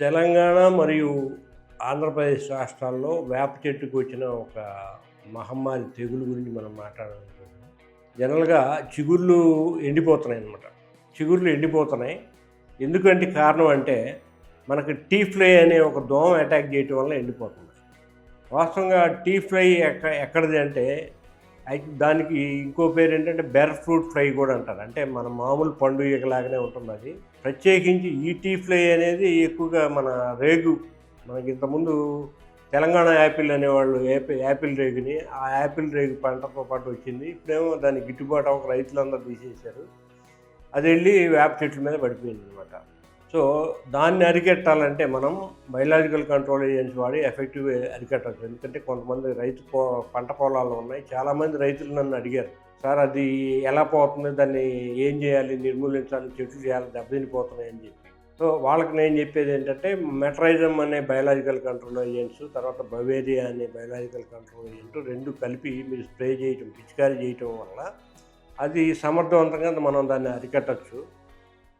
తెలంగాణ మరియు ఆంధ్రప్రదేశ్ రాష్ట్రాల్లో వేప చెట్టుకు వచ్చిన ఒక మహమ్మారి తెగులు గురించి మనం మాట్లాడాలనుకుంటున్నాం. జనరల్గా చిగుళ్ళు ఎండిపోతున్నాయి అన్నమాట. చిగుళ్ళు ఎండిపోతున్నాయి. ఎందుకంటే కారణం అంటే మనకు టీ ఫ్లై అనే ఒక దోమ అటాక్ చేయటం వల్ల ఎండిపోతుంది. వాస్తవంగా టీ ఫ్లై ఎక్క ఎక్కడిది అంటే దానికి ఇంకో పేరు ఏంటంటే బెర్ ఫ్రూట్ ఫ్రై కూడా అంటారు. అంటే మన మామూలు పండు ఈగలాగానే ఉంటుంది అది. ప్రత్యేకించి ఈ టీ ఫ్లై అనేది ఎక్కువగా మన రేగు మనకి ఇంతకుముందు తెలంగాణ యాపిల్ అనేవాళ్ళు యాపిల్ యాపిల్ రేగుని ఆ యాపిల్ రేగు పంటతో పాటు వచ్చింది. ఇప్పుడేమో దాన్ని గిట్టుబాటు ఒక రైతులందరూ తీసేశారు. అది వెళ్ళి వేప చెట్ల మీద పడిపోయింది అనమాట సో దాన్ని అరికెట్టాలంటే మనం బయలాజికల్ కంట్రోల్ ఏజెన్సీ వాడి ఎఫెక్టివ్ అరికట్టచ్చు ఎందుకంటే కొంతమంది రైతు పో పంట పొలాలు ఉన్నాయి. చాలామంది రైతులు నన్ను అడిగారు సార్ అది ఎలా పోతుంది? దాన్ని ఏం చేయాలి? నిర్మూలించాలి? చెట్లు చేయాలి? దెబ్బతినిపోతున్నాయి అని చెప్పి. సో వాళ్ళకి నేను చెప్పేది ఏంటంటే మెట్రైజం అనే బయలాజికల్ కంట్రోల్ ఏజెంట్స్ తర్వాత బవేరియా అనే బయలాజికల్ కంట్రోల్ ఏజెంట్ రెండు కలిపి మీరు స్ప్రే చేయటం పిచికారీ చేయటం వల్ల అది సమర్థవంతంగా మనం దాన్ని అరికట్టచ్చు.